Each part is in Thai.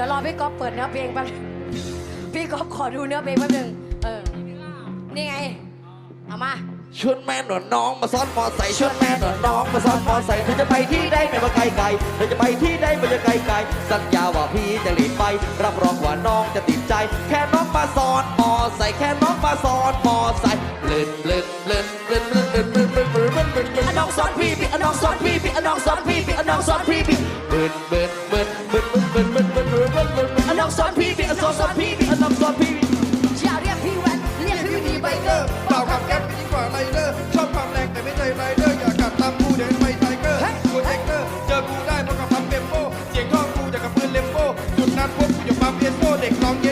ดี๋ยวรอพี่ก๊อฟเปิดเนื้อเพลงแป๊บนึงพี่ก๊อฟขอดูเนื้อเพลงแป๊บนึงเออ นี่ไง เอามา ชวนแม่หนอนน้องมาซ้อนมอไซค์ชวนแม่หนอนน้องมาซ้อนมอไซค์เธอจะไปที่ใดไม่ว่าไกลไกลเธอจะไปที่ใดไม่ว่าไกลไกลสัญญาว่าพี่จะรีบไป รับรองว่าน้องจะติดใจ แค่น้องมาซ้อนมอไซค์แค่น้องมาซ้อนมอไซค์เล่นเล่นเล่นเล่นเล่นเล่นเล่นเล่นเล่นเล่นเล่นเล่นน้องซ้อนพี่พี่น้องซ้อนพี่พี่น้องซ้อนพี่พี่น้องซ้อนพี่พี่เบิ้นเบิ้น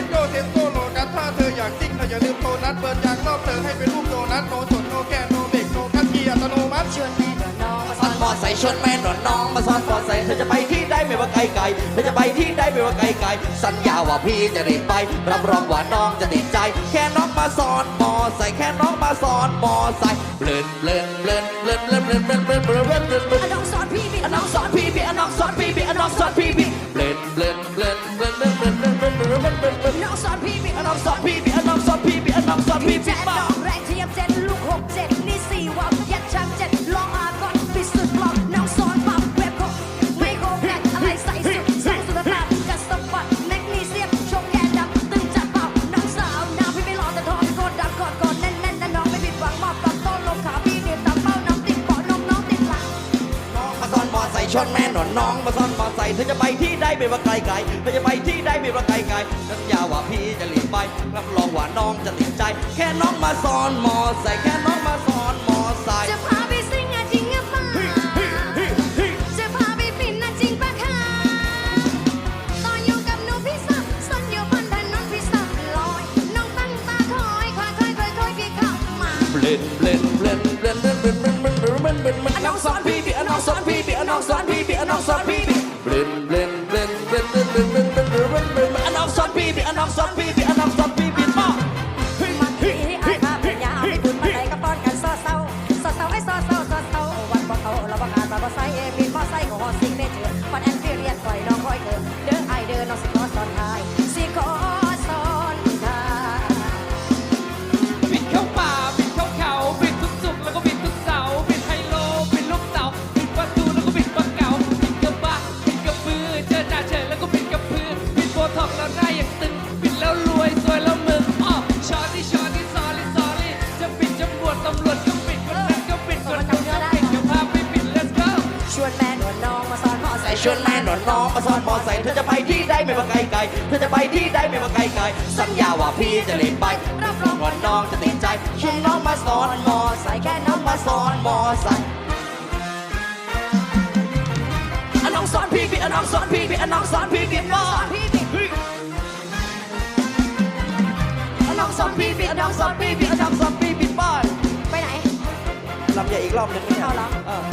นโยเทสโซโลกัสถ้าเธออยากซิ่งเธออย่าลืมโทรนัดเปิดยางรอบเธอให้เป็นรูปโดนัทโนสดโนแกนโนเบกโนคัดเกียร์อัตโนมัติ ชวนแม่น้องมาซ้อนมอไซค์ชวนแม่หนอนน้องมาซ้อนมอไซค์เธอจะไปที่ใดไม่ว่าไกลไกลเธอจะไปที่ใดไม่ว่าไกลไกลสัญญาว่าพี่จะรีบไป รับรองว่าน้องจะติดใจ แค่น้องมาซ้อนมอไซค์แค่น้องมาซ้อนมอไซค์เบลนเบลนเบลนเบลนเบลนเบลนเบลนเบลนเบลนเบลนเบลนเบลนอะน้องสอนพี่พี่น้องสอนพี่พี่น้องสอนพี่ ซ้อนมอไซค์ชนแม่หนอนน้องมาซ้อนมอไซค์เธอจะไปที่ใดไม่ว่าไกลไกลเธอจะไปที่ใดไม่ว่าไกลไกลสัญญาว่าพี่จะรีบไปรับรองว่าน้องจะติดใจ แค่น้องมาซ้อนมอไซค์แค่น้องมาซ้อนมอไซค์จะพาไปซิงอะจริงอะป่าจะพาไปฟินอะจริงปะคะตอนอยู่กับหนูพี่สาวซ่อนอยู่บนถนนพี่สาวลอยน้องตั้งตาคอยคอยคอยคอยคอยพี่เข้ามาเบลนเบลน อนพี่พี่น้องสอนพี่บีเบลนเบลนเบลนเบลนเบลนเบลนเบลนเบลนเบลนเบลนเบลนน้องสอนพี่พี่น้องสอนพี่พี่น้องสอนพี่พี่ป้ามันที่ไอ้พาเป็นยาไม่คุณมาไหนก็ป้อนกันซอเศร้าซอเศร้าไอ้ซอเศร้าซอเศร้าวันบ่เขาเราประกาศมาบ่ใส่เอมีบ่ใส่ก็ฮอสิ่งไม่เจอฟันแอนฟิเรียนปล่อยน้องคอยเกิน บิดจตำรวจก็บิดคนนั้นก็บิดคนนู้นก็บิดจะพาไปบิด let's go ชวนแม่หนวดน้องมาสอนพ่อใส่ชวนแม่หนอนน้องมาซ้อนมอไซค์เธอจะไปที่ใดไม่ว่าไกลไกลเธอจะไปที่ใดไม่ว่าไกลไกลสัญญาว่าพี่จะรีบไปรับรองว่าน้องจะติดใจชวนน้องมาซ้อนมอไซค์แค่น้องมาซ้อนมอไซค์อ่น้องสอนพี่พี่อะน้องสอนพี่พี่อะน้องสอนพี่พี่ป้าพี่พี่อะน้องสอนพี่พี่อะน้องสอนพี่พี่อะน้องสอนพี่ ใหญ่อีกรอบนึงไม่ใช่เอาเหรอ เออ